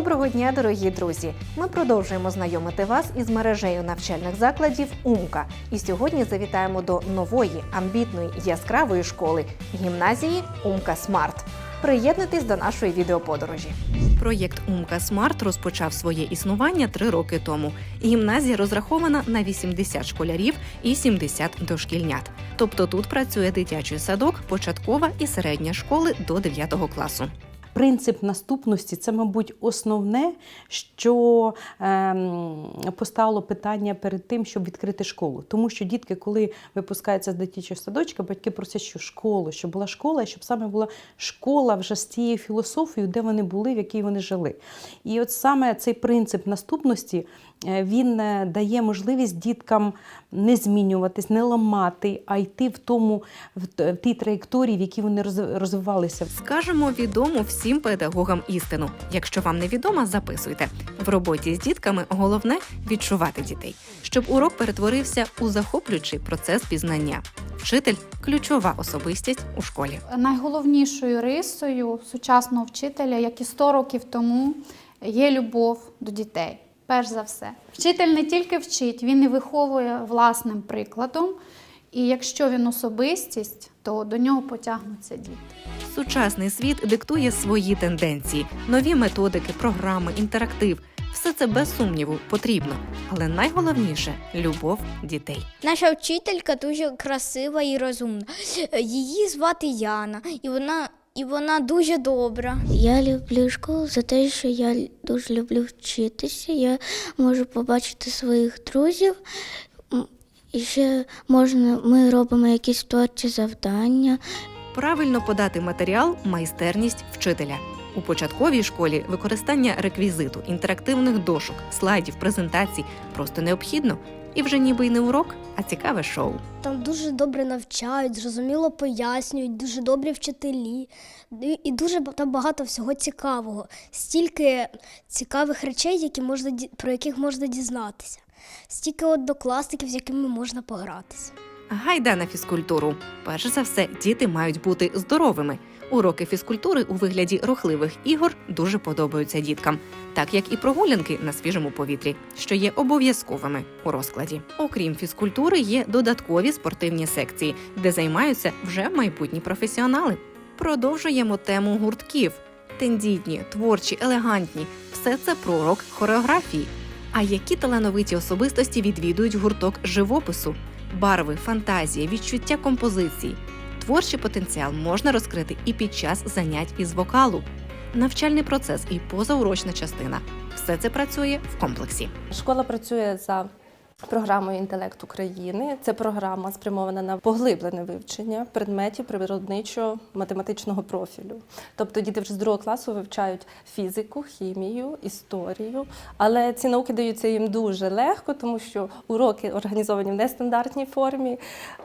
Доброго дня, дорогі друзі! Ми продовжуємо знайомити вас із мережею навчальних закладів Умка. І сьогодні завітаємо до нової, амбітної, яскравої школи гімназії Умка Смарт. Приєднуйтесь до нашої відеоподорожі. Проєкт Умка Смарт розпочав своє існування три роки тому. Гімназія розрахована на 80 школярів і 70 дошкільнят. Тобто тут працює дитячий садок, початкова і середня школи до 9 класу. Принцип наступності це, мабуть, основне, що ем, поставило питання перед тим, щоб відкрити школу. Тому що дітки, коли випускаються з дитячого садочка, батьки просять, що школу, щоб була школа, і щоб саме була школа вже з тією філософією, де вони були, в якій вони жили. І от саме цей принцип наступності е, він е, дає можливість діткам не змінюватись, не ламати, а йти в тому в тій траєкторії, в якій вони роз- розвивалися. Скажемо відому всім педагогам істину. Якщо вам не відомо, записуйте. В роботі з дітками головне відчувати дітей, щоб урок перетворився у захоплюючий процес пізнання. Вчитель ключова особистість у школі. Найголовнішою рисою сучасного вчителя, як і 100 років тому, є любов до дітей. Перш за все, вчитель не тільки вчить, він і виховує власним прикладом. І якщо він особистість, то до нього потягнуться діти. Сучасний світ диктує свої тенденції, нові методики, програми, інтерактив. Все це без сумніву потрібно, але найголовніше любов дітей. Наша вчителька дуже красива і розумна. Її звати Яна, і вона, і вона дуже добра. Я люблю школу за те, що я дуже люблю вчитися. Я можу побачити своїх друзів. І ще можна, ми робимо якісь творчі завдання. Правильно подати матеріал майстерність вчителя. У початковій школі використання реквізиту, інтерактивних дошок, слайдів, презентацій просто необхідно. І вже ніби й не урок, а цікаве шоу. Там дуже добре навчають, зрозуміло пояснюють, дуже добрі вчителі, і- дуже там багато всього цікавого. Стільки цікавих речей, які можна про яких можна дізнатися. Стільки однокласників, з якими можна погратися. Гайда на фізкультуру. Перш за все, діти мають бути здоровими. Уроки фізкультури у вигляді рухливих ігор дуже подобаються діткам, так як і прогулянки на свіжому повітрі, що є обов'язковими у розкладі. Окрім фізкультури, є додаткові спортивні секції, де займаються вже майбутні професіонали. Продовжуємо тему гуртків: тендітні, творчі, елегантні все це про урок хореографії. А які талановиті особистості відвідують гурток живопису? Барви, фантазія, відчуття композиції. Творчий потенціал можна розкрити і під час занять із вокалу. Навчальний процес і позаурочна частина все це працює в комплексі. Школа працює за програмою інтелект України. Це програма спрямована на поглиблене вивчення предметів природничо-математичного профілю. Тобто діти вже з другого класу вивчають фізику, хімію, історію. Але ці науки даються їм дуже легко, тому що уроки організовані в нестандартній формі,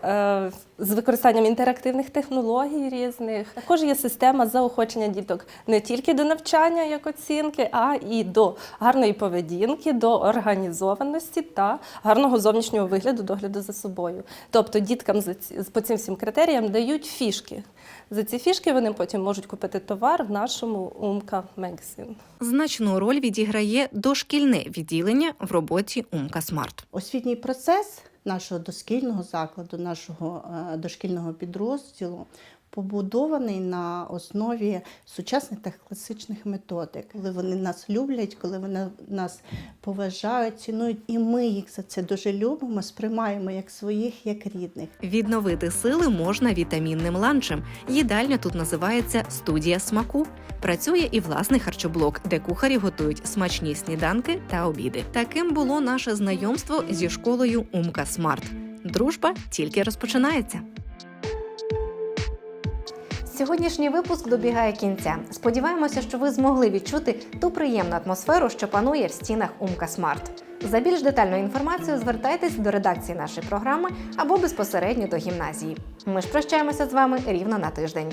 е, з використанням інтерактивних технологій різних. Також є система заохочення діток не тільки до навчання як оцінки, а і до гарної поведінки, до організованості та гарного зовнішнього вигляду, догляду за собою. Тобто діткам за ці- по цим всім критеріям дають фішки. За ці фішки вони потім можуть купити товар в нашому Умка Мегазин. Значну роль відіграє дошкільне відділення в роботі Умка Смарт. Освітній процес нашого дошкільного закладу, нашого е, дошкільного підрозділу побудований на основі сучасних та класичних методик, коли вони нас люблять, коли вони нас поважають, цінують, і ми їх за це дуже любимо, сприймаємо як своїх, як рідних. Відновити сили можна вітамінним ланчем. Їдальня тут називається студія смаку. Працює і власний харчоблок, де кухарі готують смачні сніданки та обіди. Таким було наше знайомство зі школою Умка Смарт. Дружба тільки розпочинається. Сьогоднішній випуск добігає кінця. Сподіваємося, що ви змогли відчути ту приємну атмосферу, що панує в стінах Умка Смарт. За більш детальною інформацією звертайтесь до редакції нашої програми або безпосередньо до гімназії. Ми ж прощаємося з вами рівно на тиждень.